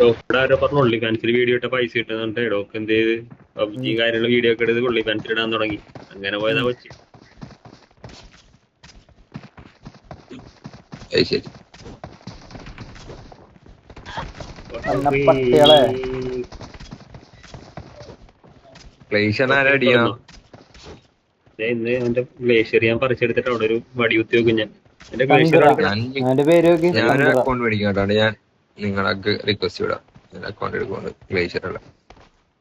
Doctor ആരോ പറഞ്ഞു ഉള്ളി കാൻസിൽ video ഇട്ട പൈസ കിട്ടുന്നുണ്ട് ഡോക്ടർ എന്ത് ചെയ്ത്? പബ്ജി കാര്യങ്ങൾ വീഡിയോ ഒക്കെ എടുത്ത് ഉള്ളി കാൻസിൽ ഇടാൻ തുടങ്ങി. അങ്ങനെ പോയതാ കൊച്ചി. ശരി. ഇന്ന് എന്റെ ഗ്ലേഷ്യർ ഞാൻ പറിച്ചെടുത്തിട്ട് അവിടെ ഒരു വടി കുത്തി വെക്കും ഞാൻ. എന്റെ പേര് ഞാൻ അക്കൗണ്ട് മേടിക്കും കേട്ടോ. ഞാൻ നിങ്ങളൊക്കെ റിക്വസ്റ്റ് വിടാം ഞാൻ അക്കൗണ്ട് എടുക്കുന്നുണ്ട്. ഗ്ലേഷ്യറുള്ള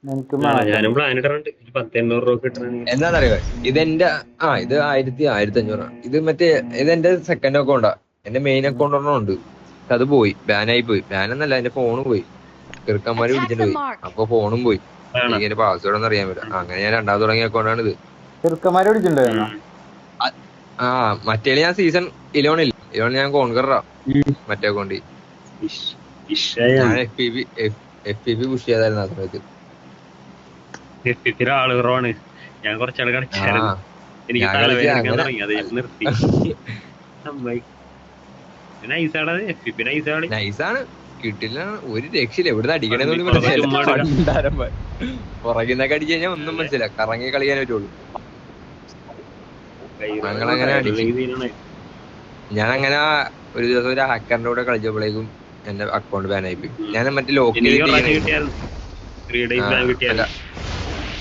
എനിക്ക് ഞാനും പ്ലാൻ ഇടാറുണ്ട് ഒരു പത്ത് എണ്ണൂറ് രൂപ കിട്ടണമെങ്കിൽ എന്താണെന്നറിയോ ഇതെന്റെ ആ ഇത് ആയിരത്തി ആയിരത്തി അഞ്ഞൂറാണ് ഇത് മറ്റേ ഇത് എന്റെ സെക്കൻഡ് അക്കൗണ്ടാ എന്റെ മെയിൻ അക്കൗണ്ട് ഒരെണ്ണം ഉണ്ട്. അത് പോയി. ബാൻ ആയി പോയി. ബാൻ എന്നല്ല എന്റെ ഫോണും പോയി. ചെറുക്കന്മാര് വിളിച്ചിട്ട് പിടിച്ചിട്ട് പോയി. അപ്പൊ ഫോണും പോയി? എനിക്ക് പാസ്വേഡ് ഒന്നും അറിയാൻ പറ്റില്ല. അങ്ങനെ ഞാൻ രണ്ടാമത് തുടങ്ങിയ അക്കൗണ്ടാണ് ഇത് ചെറുക്കന്മാരെ വിളിച്ചിട്ടുണ്ടായിരുന്നോ ആ മറ്റേ ഞാൻ സീസൺ ഇലവണില്ല ഇല്ല? ഇലോൺ ഞാൻ കോൺകറാ. മറ്റേ അക്കൗണ്ട് ഇഷയാണ്. ഞാൻ എഫ് പി കുറച്ചാൾ കളിച്ചായിരുന്നു. എനിക്ക് തലവേദന തുടങ്ങി. അത് നിർത്തി. നൈസാണ് നൈസാണ് കിട്ടില്ല. ഒരു രക്ഷയില്ല. എവിടുന്ന് അടിക്കണെന്ന്. പുറകിന്നൊക്കെ അടിച്ചു കഴിഞ്ഞാൽ ഒന്നും മനസ്സിലായി കറങ്ങി കളിക്കാൻ പറ്റുള്ളൂ. ഞങ്ങളങ്ങനെ അടിച്ചു. ഞാൻ അങ്ങനെ ഒരു ദിവസം ഒരു ഹാക്കറിന്റെ കൂടെ കളിച്ചപ്പോഴേക്കും എന്റെ അക്കൗണ്ട് ബാൻ ആയി പോയി. ഞാൻ മറ്റേ ലോക്ക് ചെയ്തിട്ട്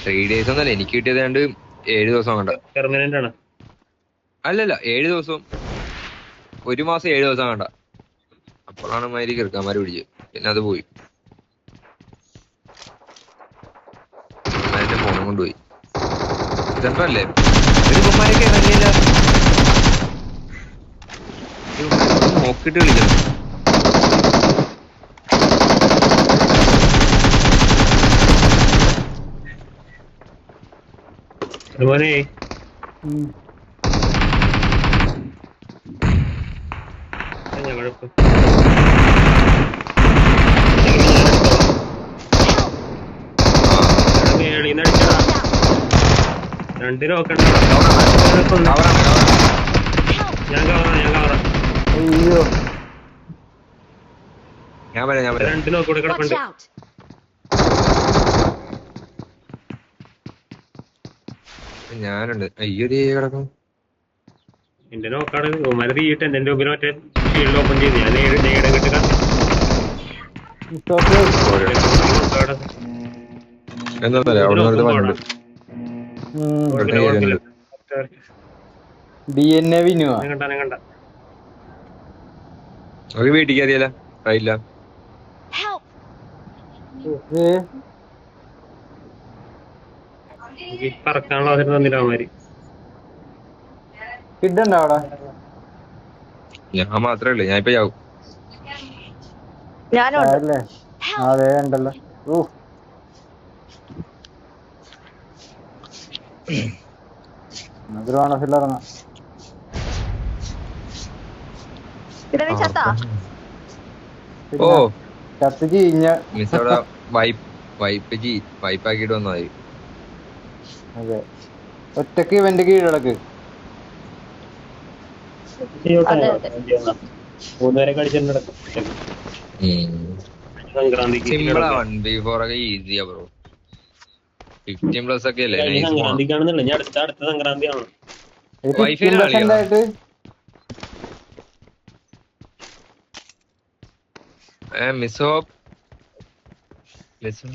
ത്രീ ഡേയ്സ് ഒന്നല്ല എനിക്ക് കിട്ടിയത് രണ്ട് ഏഴ് ദിവസം കണ്ട. പെർമനന്റ് ആണ്. അല്ലല്ല ഏഴ് ദിവസം. ഒരു മാസം ഏഴ് ദിവസം കണ്ട. അപ്പോഴാണ് മാതിരി കിറുക്കാന്മാര് പിടിച്ചത് പിന്നെ അത് പോയി. എന്റെ ഫോണും കൊണ്ടുപോയി. ഇതല്ലേ ഇറങ്ങിയില്ല ഇവന്മാരൊക്കെ നോക്കിട്ട് കളിക്കണം അതുപോലെ ഉം. ഞങ്ങളിപ്പോ മേളീന്ന് അടിച്ചടാ രണ്ട് നോക്കണ്ട കവറാണ് കവറാണ് ഞാൻ കവറാ ഞാൻ അയ്യോ. ഞാൻ പറയാം ഞാൻ പറയാം രണ്ട് നോക്കൂടെ കിടപ്പുണ്ട്. ഞാനുണ്ട്. അയ്യോ ദേ കിടക്കും എന്റെ നോക്കാണ് ഉമാര് തീയിട്ട് എന്റെ മുമ്പിൽ മറ്റേ ഫീൽഡ് ഓപ്പൺ ചെയ്ത് ഞാൻ നേരെ നേരെ കിട്ടുക എന്താ പറയാ അവിടെ എൻ എ വിനുവാ. വീട്ടിൽ കയറിയല്ല. അറിയില്ല പറക്കാനുള്ള അവസരം തന്നില്ല അവന്മാര്. കിഡുണ്ടോ അവിടെ? ഞാൻ മാത്രമേ ഉള്ളൂ. ഞാൻ ഇപ്പൊ ചാവും ഞാനും അതെ ഉണ്ടല്ലോ. ഓ ചത്തു? ഇറങ്ങാം ഓ. ചത്ത് ചീഞ്ഞ. മിസ് അവിടെ വൈപ്പ് വൈപ്പ് ജി വൈപ്പാക്കിട്ട് വന്നതായി. അതെ. ഒറ്റയ്ക്ക് ഇവന്റെ കീഴടക്ക്. Miss hope. മിസ്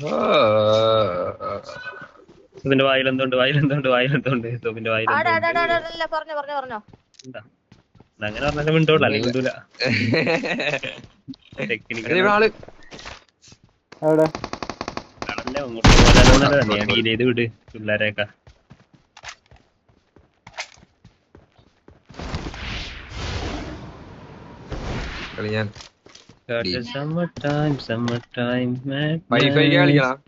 ഇതിന്റെ വായിലെന്തുണ്ട്? തോപ്പിന്റെ വായിൽ ആടാ വായിലെന്തുണ്ട്? ആടാ, ആടാ, ആടാ പറഞ്ഞോ പറഞ്ഞോ പറഞ്ഞോ. എന്താ? അങ്ങനെ പറഞ്ഞാലും മിണ്ടോളൂ അല്ലെങ്കിൽ മിണ്ടൂല. ടെക്നിക്കൽ വിട് പിള്ളേരെയൊക്കെ. കളി summer time summer time wifi കളിക്കണം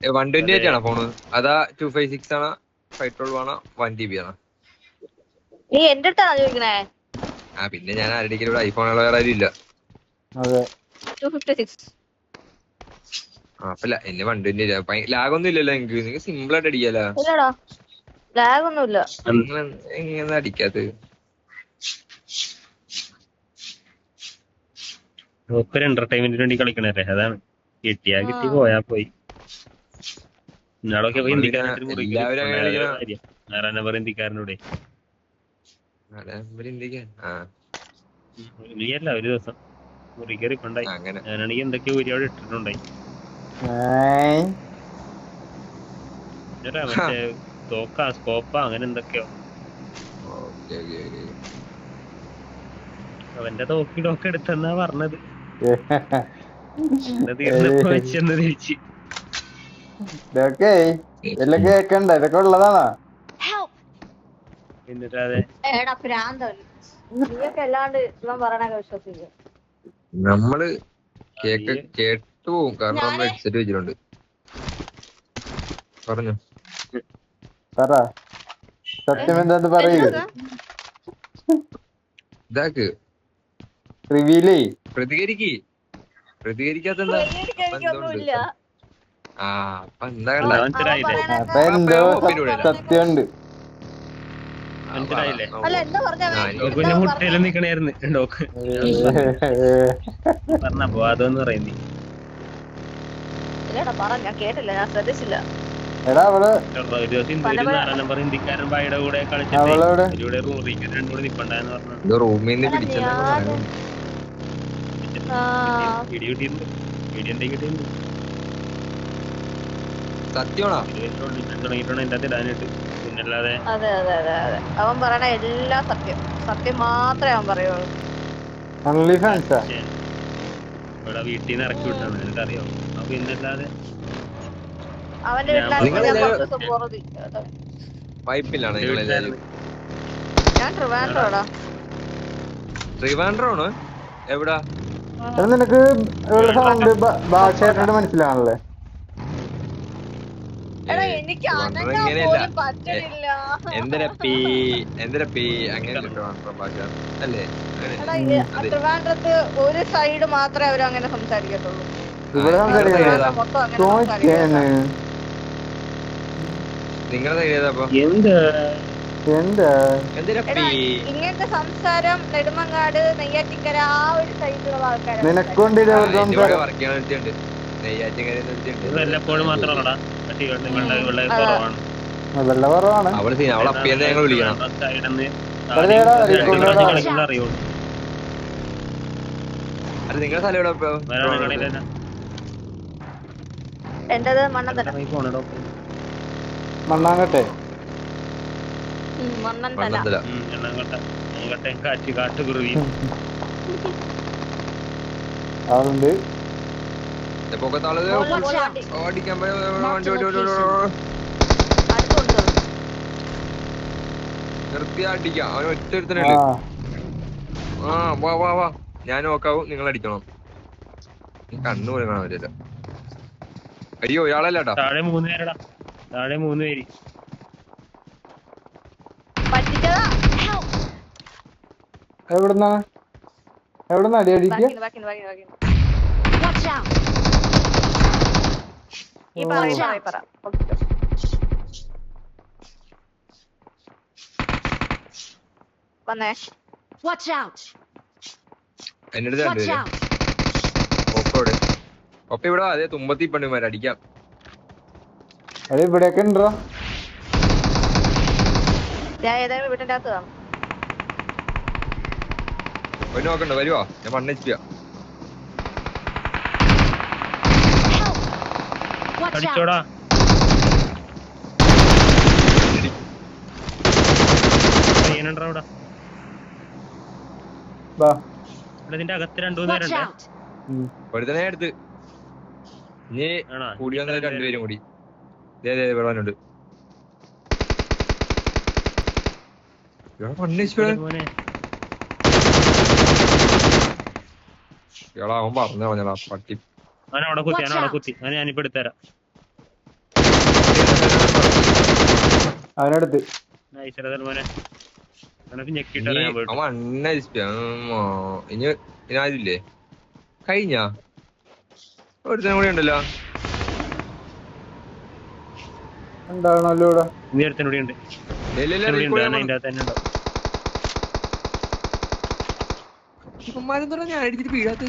വൺ ട്വന്റി എയ്റ്റ് ആണോ ഫോണ് അതാ ടു ഫൈവ് സിക്സ് ആണോ? ഫൈവ് ട്വൽവ് ആണോ വൺ ജി ബി ആണോ? നീ എന്റെ അടുത്താണോ ചോദിക്കണേ? ആ പിന്നെ ഞാൻ ആരുടെ ഇവിടെ ഐഫോൺ ഉള്ള വേറെ ആരും ഇല്ല. അപ്പല്ല എന്നെ വൺ ട്വന്റി ലാഗ് ഒന്നും ഇല്ലല്ലോ എനിക്ക് നിങ്ങൾക്ക് സിമ്പിൾ ആയിട്ട് അടിക്കാലോ? ഇല്ലടാ. ലാഗ് ഒന്നുമില്ല എങ്ങനെ അടിക്കാത്തത് എന്റർടൈൻമെന്റിന് വേണ്ടി കളിക്കണല്ലേ അതാണ്. കിട്ടിയാ കിട്ടി പോയാ പോയി ഇന്നാളൊക്കെ നമ്മൾ ഹിന്ദിക്കാരൻ പിന്നെ എല്ലാവരും അങ്ങനെ കളിക്കണം. ആറാം നമ്പർ ഹിന്ദിക്കാരനോടെ. നീയല്ല ഒരു ദിവസം മുറി കയറി കൊണ്ടായി. ഞാനാണെങ്കിൽ എന്തൊക്കെയോ ഒരുപാട് ഇട്ടിട്ടുണ്ടായി. മറ്റേ തോക്ക സ്കോപ്പ അങ്ങനെ എന്തൊക്കെയോ. Okay okay okay. അവന്റെ തോക്കിടൊക്കെ എടുത്തെന്നാ പറഞ്ഞത്. തീർന്നപ്പോ വെച്ചെന്ന് തിരിച്ച്. ഇതൊക്കെ എല്ലാം കേക്കണ്ട ഇതൊക്കെ ഉള്ളതാണോ? നമ്മൾ കേക്ക് കേട്ടു പോവും കാരണം നമ്മൾ ഹെഡ്സെറ്റ് വെച്ചിട്ടുണ്ട്. പറഞ്ഞു. പറ. സത്യം എന്താന്ന് പറയൂ? ഇതാക്ക്. റിവീലേ. പ്രതികരിക്ക്. പ്രതികരിക്കാത്ത എന്താ സത്യമുണ്ട്. മനസ്സിലായില്ലേ? പറഞ്ഞ? പിന്നെ മുട്ടയിലും നിക്കണായിരുന്നു ഡോക്ക് പറഞ്ഞപ്പോ അതൊന്നും പറയുന്നേ ഇല്ലടാ പറ സത്യമാണോ? പിന്നല്ലാതെ അതെ അതെ അതെ അതെ. അവൻ പറയണ എല്ലാം സത്യം. സത്യം മാത്രമേ അവൻ പറയുള്ളൂ. ഓൺലി ഫാൻസാ ശ്ശെ, ഇവിടെ വീട്ടിൽ നിന്ന് ഇറക്കി വിട്ടാണ് നിനക്കറിയോ അപ്പൊ പിന്നല്ലാതെ അവന്റെ പൈപ്പിലാണ് ഞാൻ ട്രിവാൻഡ്രോടാ. ട്രിവാൻഡ്രോ ആണ് എവിടാ നിനക്ക് ഇവളുടെ മനസ്സിലാണല്ലേ എടാ ഏയ്, എനിക്ക് ട്രിവാൻഡ്രം അനങ്ങാൻ ഇങ്ങനെയല്ല പോലും പറ്റണില്ല എന്തിനാ പീ എന്തിനാ പീ അങ്ങനെ അല്ലേ. ട്രിവാൻഡ്രത്ത് ഒരു സൈഡ് മാത്രമേ അവരും അങ്ങനെ സംസാരിക്കത്തുള്ളൂ. നിങ്ങളുടെ ഇങ്ങനത്തെ സംസാരം നെടുമങ്ങാട് നെയ്യാറ്റിക്കര ആ ഒരു സൈഡിലുള്ള ആൾക്കാരാണ് നിനക്കൊണ്ട് വല്ലപ്പോഴും മാത്രമല്ലടാ വെള്ള കുറവാണ്. അവൾ സീൻ അവളെ അപ്പിയെന്ന് ഞങ്ങൾ വിളിക്കണം. നിങ്ങളുടെ സ്ഥലം എവിടെ ഇപ്പൊ? എന്റേത് മണ്ണന്തല മണ്ണാങ്കട്ടെ. മണ്ണന്തല കാറ്റ് കാട്ടുകുരുവി അതുണ്ട് ഓടിക്കാൻ വണ്ടി നിർത്തി അടിക്കാം അവൻ ഒറ്റ ആ ഒരുത്തനുണ്ട് ആ വാ വാ വാ ഞാൻ നോക്കാവും നിങ്ങൾ അടിക്കണം കണ്ണു പോലും കാണാൻ പറ്റില്ല അയ്യോ ഇയാളല്ലേട്ടാ താഴെ മൂന്ന് പേരടാ താഴെ മൂന്ന് പേര് എവിടുന്നാ എവിടുന്നാ അടി അടിക്കുക ഈ പറ. ഈ പറ. വന്നേ. വാച്ച് ഔട്ട് എന്റെ അടുത്ത് വാച്ച് out! ഒപ്പോടെ ഒപ്പ ഇവിടെ വാ, അതേ തുമ്പത്തി പണ്ടുമാര് അടിക്കാം. അത് ഇവിടെയൊക്കെ ഉണ്ടോ ഞാൻ ഏതെങ്കിലും വീട്ടിന്റെ അകത്ത് കാണും. ഒരു നോക്കണ്ട വരുവാ? ഞാൻ മണ്ണിച്ചാ Watch out! അടിച്ചോടാ പയ്യനുണ്ടോ അവിടെ ഇതിന്റെ അകത്ത് രണ്ടു മൂന്ന് Watch പേരുണ്ട്! ഒരുത്തനെ എടുത്ത്. ഇനി ആണോ? കൂടി വന്നത് രണ്ടുപേരും കൂടി. മോനെ. അവൻ പറഞ്ഞു പറഞ്ഞാ പട്ടി. അവൻ അവിടെ കുത്തി അവൻ Watch അവിടെ. കുത്തി. അവൻ ഞാനിപ്പോ എടുത്തുതരാം അവനടുത്ത് നൈസരതൽ മോനെ അവനൊക്കെ ഞെക്കിട്ട് ഞാൻ പോയിട്ട് അവൻ അണ്ണ ഇനി ആരില്ലേ കഴിഞ്ഞാ? ഒരുത്തനും കൂടി ഉണ്ടല്ലോ. ഉണ്ടാകണല്ലോ ഇവിടെ? ഇനി ഒരുത്തനൂടി ഉണ്ട്. ഞാൻ അടിച്ചിട്ട് വീഴാത്ത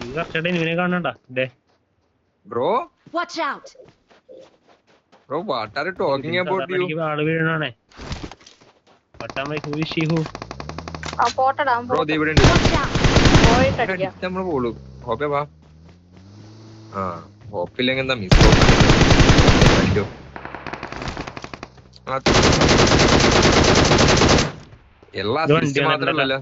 ഇത് കറക്റ്റായിട്ട് നിന്നെ കാണണ്ട bro? Watch out! Bro what are talking about you എനിക്ക് ആൾ വീഴണാണേ. പട്ടാൻ വൈ is ഷീ ഹൂ ആ പോട്ടടാ ബ്രോ. ദേ ഇവിടെ ഉണ്ട്. Watch out! നമ്മൾ പോളൂ. ഹോപ്പേ വാ. ആ ഹോപ്പില്ലെങ്കിൽ എന്താ മിസ് അടിക്കോ എല്ലാ സിസ്റ്റം മാത്രമല്ലല്ലോ.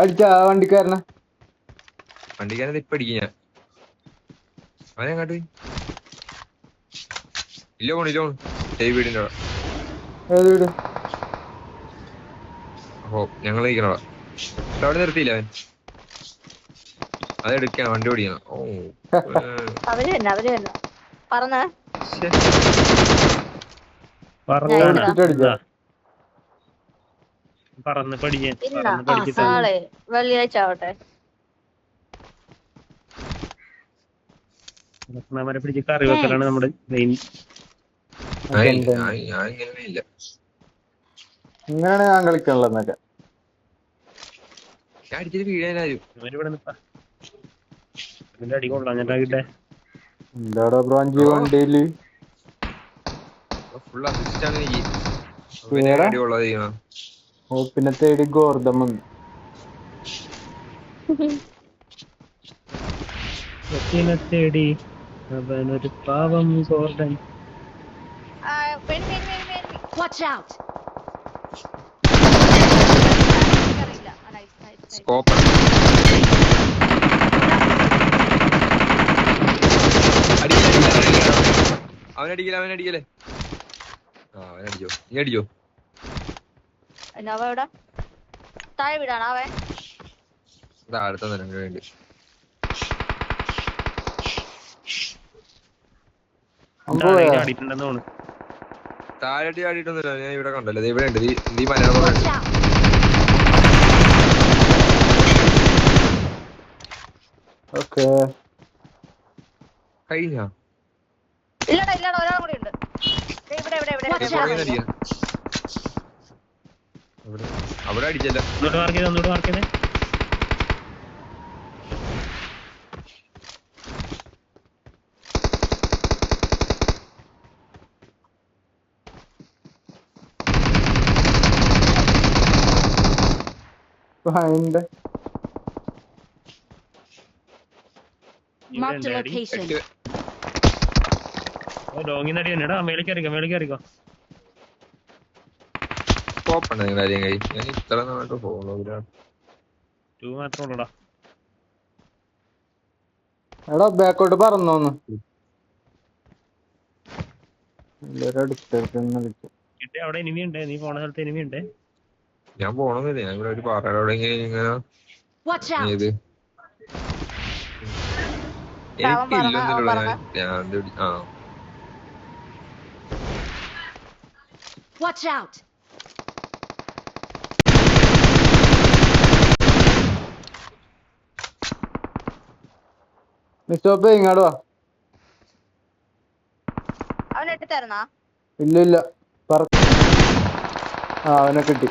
അടിച്ച വണ്ടിക്കാരനെ വണ്ടിക്കാരൻ ഇപ്പൊ അടിക്കും ഞാൻ. അവനെ അങ്ങോട്ട് പോയി? ഇല്ല പോണു ഇല്ല പോണു. വീടിന്റെ അവിടെ? ഓ ഞങ്ങൾ അവിടെ നിർത്തിയില്ല അവൻ? അതെടുക്കണം വണ്ടി ഓടിക്കണം. ഓ അവർ തന്നെ അവർ തന്നെ പറഞ്ഞ? പറന്ന്. പഠിക്കാൻ. വെള്ളിയാഴ്ച ആവട്ടെ. അവരെ പിടിച്ച് കറി വെക്കലാണ് നമ്മുടെ മെയിൻ ഇങ്ങനെയാണ് ഞാൻ ഞാൻ അടിച്ചിട്ട് വീഴാനാരും ഇതിന്റെ അടി കൊള്ളാം ഞാൻ എന്താടാ ബ്രോ അഞ്ച് വണ്ടിയിൽ? ഫുൾ അസിസ്റ്റ് ആണ് എനിക്ക് പിന്നെ ഓ തേടി ഗോർദം വന്നു തേടി. അവനൊരു പാവം ഗോർഡൻ nice, nice. സ്കോപ്പ് അവനടിക്കല അവനടിക്കലേ ആ അവനടിച്ചോ. നീ അടിച്ചോ? പിന്നെ അവ എവിടെ? താഴെ വീടാണ് അവൻ? അടുത്ത വേണ്ടി അവൻ പോയാ ആടിയിട്ടുണ്ടെന്ന് തോന്നുന്നു താഴെ ഞാൻ ഇവിടെ കണ്ടല്ലോ ദേ ഇവിടെ ഉണ്ട്. നീ മലയാളം! ഓക്കെ. കഴിഞ്ഞ? ഇല്ലടാ ഇല്ലടാ ഒരാൾ കൂടി ഉണ്ട്. ദേ ഇവിടെ ഇവിടെ ഇവിടെ. അവിടെ അടിച്ചല്ലോ. മാർക്ക് ചെയ്ത്? മാർക്ക് ചെയ്തേ അതിന്റെ ഇവിടെ അടി തന്നെടാ മേലേക്ക് അറിയിക്കാം മേലേക്ക് അറിയിക്കാം സ്കോപ്പാണ് നിങ്ങൾ കാര്യം കൈ. ഞാൻ ഇത്ര നാട്ട് ഫോളോ ടൂ മാത്രമേ ഉള്ളൂടാ. എടാ ബാക്കോട്ട് പറന്നോന്ന് അവിടെ എനിമി ഉണ്ട്. നീ പോണ സ്ഥലത്ത് എനിമി ഉണ്ട്. ഞാൻ പോണമെന്നില്ല ഞാൻ ഇവിടെ ഒരു പാറയുടെ അവിടെ ഇങ്ങനെ! ഏത്? പറഞ്ഞ. ഞാൻ ആ. Watch out! മിസ്റ്റോപ്പ് ഇങ്ങോട്ട് വാ. അവൻ ഇല്ല ഇല്ല. പറ ആ അവനെ കിട്ടി.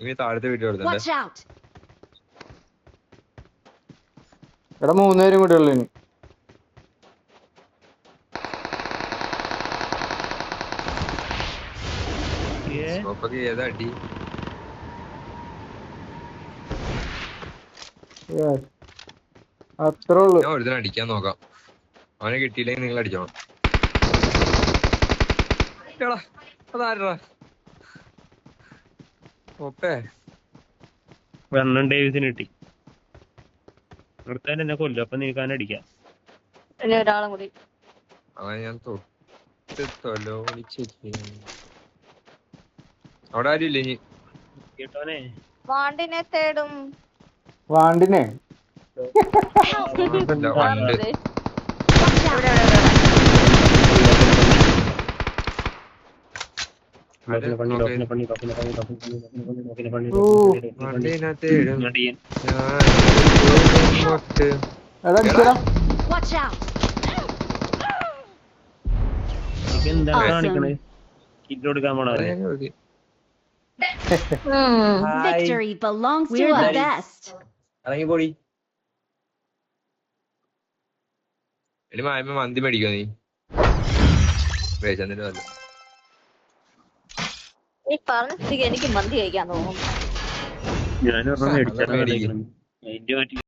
ഇനി താഴത്തെ എടാ മൂന്നുപേരും കൂടെ ഉള്ളു ഇനി. ഏ? സ്കോപ്പൊക്കെ അടി? Yes. അത്രേ ഉള്ളു. ഞാൻ അടിക്കാൻ നോക്കാം. അവനെ കിട്ടിയില്ലെങ്കിൽ നിങ്ങൾ അടിച്ചോണം അതാരടാ? വെണ്ണം ഡേവിസിന് കിട്ടി. അടുത്തന്നെ എന്നെ കൊല്ലും അപ്പൊ നിനക്ക് അവനെ അടിക്കാം. ഇനി ഒരാളും കൂടി. അവനെ ഞാൻ തൊട്ട് തൊലോ അവിടെ ആരും ഇല്ല ഇനി? കേട്ടോനെ. വാണ്ടിനെ തേടും. വാണ്ടിനെ? ഇവിടെ. ലോക്കിനെ പണി ഓക്കേ. ലോക്കിനെ പണി ലോക്കിനെ പണി ലോക്കിനെ പണി ലോക്കിനെ പണി ലോക്കിനെ പണി ഓ, ലോക്കിനെ പണി വണ്ടിനകത്ത് ഇടും. അടിയൻ ഞാൻ ഫസ്റ്റ് എടാ അടിച്ചടാ Watch out! എനിക്ക് എന്താണ് Awesome. കാണിക്കണേ കിറ്റ് കൊടുക്കാൻ പോണേ Victory belongs to the best. ഇറങ്ങി പോടി എടി മന്തി മേടിക്കോ നീ വേച്ചന്നിട്ട് വല്ല ഈ പറഞ്ഞ സ്ഥിതിക്ക് എനിക്ക് മന്തി കഴിക്കാൻ തോന്നുന്നു.